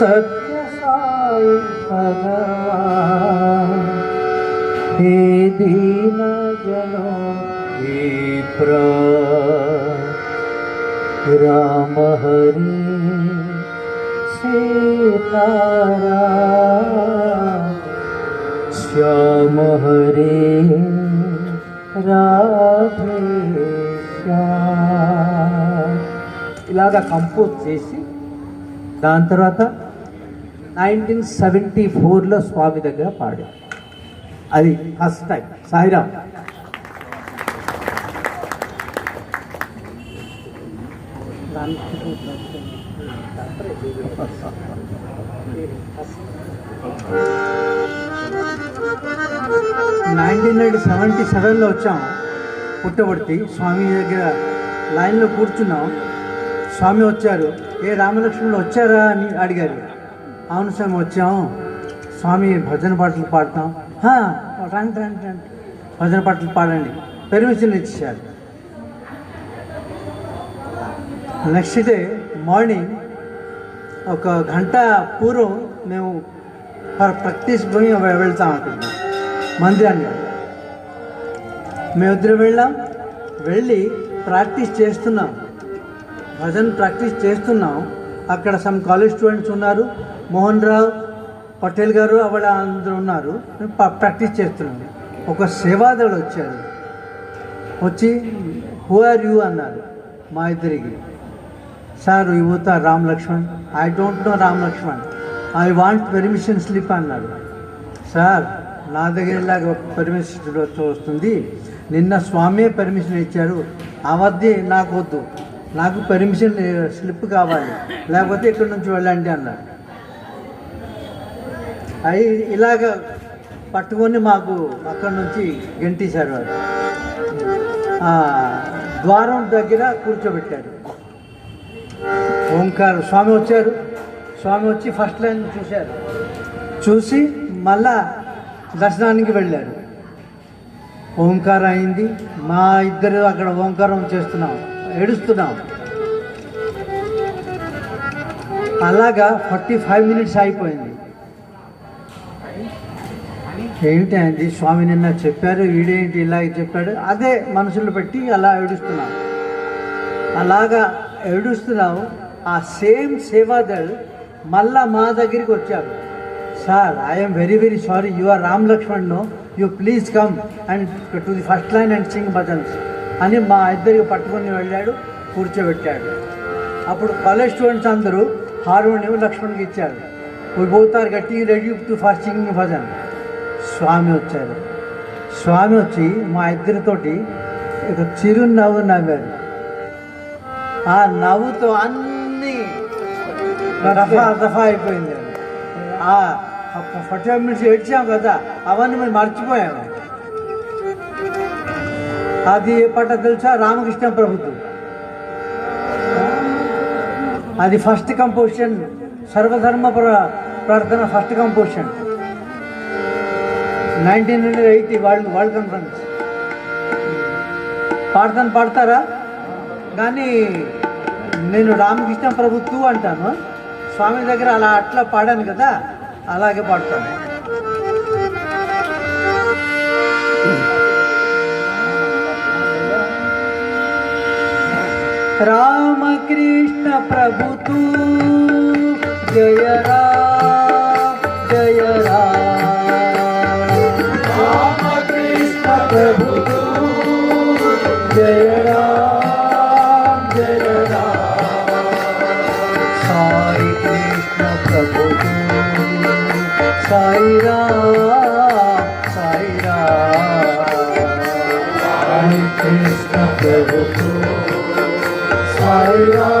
सत्य साई भगवान हे दीन जनों हे प्र राम हरि सीतारा श्याम हरे రాధే ఇలాగా కంపోజ్ చేసి దాని తర్వాత నైన్టీన్ సెవెంటీ ఫోర్లో స్వామి దగ్గర పాడారు అది first time. Sairam. Nineteen ninety seventy సెవెన్లో వచ్చాం. పుట్టబడితే స్వామి దగ్గర లైన్లో కూర్చున్నాం. స్వామి వచ్చారు. ఏ రామలక్ష్మణులు వచ్చారా? అని అడిగారు. అవును స్వామి వచ్చాం. స్వామి భజన పాటలు పాడతాం. రండి రండి రండి. భజన పాటలు పాడండి. పెర్మిషన్ ఇచ్చారు. నెక్స్ట్ డే మార్నింగ్ ఒక గంట పూర్వం మేము ఫర్ ప్రాక్టీస్ పోయి వెళ్తాం అనుకుంటున్నాం మందిరాన్ని మేమిద్దరం వెళ్ళాం. వెళ్ళి ప్రాక్టీస్ చేస్తున్నాం. భజన్ ప్రాక్టీస్ చేస్తున్నాం. అక్కడ సమ్ కాలేజ్ స్టూడెంట్స్ ఉన్నారు. మోహన్ రావు పటేల్ గారు వాళ్ళ అందరూ ఉన్నారు. ప్రాక్టీస్ చేస్తున్నాను. ఒక సేవాదళు వచ్చారు వచ్చి హూ ఆర్ యూ అన్నారు. మా ఇద్దరికి. సార్ యువత Ram Lakshman I don't know Ram Lakshman I want permission slip అన్నాడు సార్ నా దగ్గర పర్మిషన్ వస్తుంది. నిన్న స్వామి పర్మిషన్ ఇచ్చారు. అవద్ది నాకు వద్దు. నాకు పర్మిషన్ స్లిప్ eh, కావాలి. లేకపోతే ఇక్కడి నుంచి వెళ్ళండి అన్నాడు అవి ఇలాగ పట్టుకొని మాకు అక్కడి నుంచి గెంటేశారు వారు ద్వారం దగ్గర కూర్చోబెట్టారు. ఓంకార స్వామి వచ్చారు. స్వామి వచ్చి ఫస్ట్ లైన్ చూశారు. చూసి మళ్ళా దర్శనానికి వెళ్ళారు. ఓంకారం అయింది. మా ఇద్దరు అక్కడ ఓంకారం చేస్తున్నాం ఏడుస్తున్నాం. అలాగా ఫార్టీ ఫైవ్ మినిట్స్ అయిపోయింది. ఏమిటి అండి స్వామి నిన్న చెప్పారు వీడేంటి ఇలాగ చెప్పాడు. అదే మనసులు పెట్టి అలా ఏడుస్తున్నాం అలాగా ఏడుస్తున్నావు. ఆ సేమ్ సేవాదళ్ మళ్ళా మా దగ్గరికి వచ్చాడు. Sir I'm very very sorry you are Ram Lakshman no you please come and to the first line and sing bhajans అని మా ఇద్దరికి పట్టుకొని వెళ్ళాడు కూర్చోబెట్టాడు. అప్పుడు కాలేజ్ స్టూడెంట్స్ అందరూ హార్మోనియం లక్ష్మణ్కి ఇచ్చారు. పోతారు గట్టి ready to first singing bhajan. Swami వచ్చారు. స్వామి వచ్చి మా ఇద్దరితోటి ఒక చిరునవ్వు నవ్వారు. ఆ నవ్వుతో అన్ని రఫా దఫా అయిపోయింది. ఆ ఫార్టీ ఫైవ్ మినిట్స్ ఏడ్చాం కదా అవన్నీ మేము మర్చిపోయాము అది ఏ పాట తెలుసా? రామకృష్ణ ప్రభుత్వం. అది ఫస్ట్ కంపోజిషన్ సర్వధర్మ ప్ర- ప్రార్థన first composition. Nineteen hundred eighty world world conference. పాడతాను పాడతారా? కానీ నేను రామకృష్ణ ప్రభుత్వ అంటాను. స్వామి దగ్గర అలా అట్లా పాడాను కదా అలాగే పాడతాను. రామకృష్ణ ప్రభుతూ జయ সাইরা সাইরা। হরে কৃষ্ণ প্রভু সাইরা।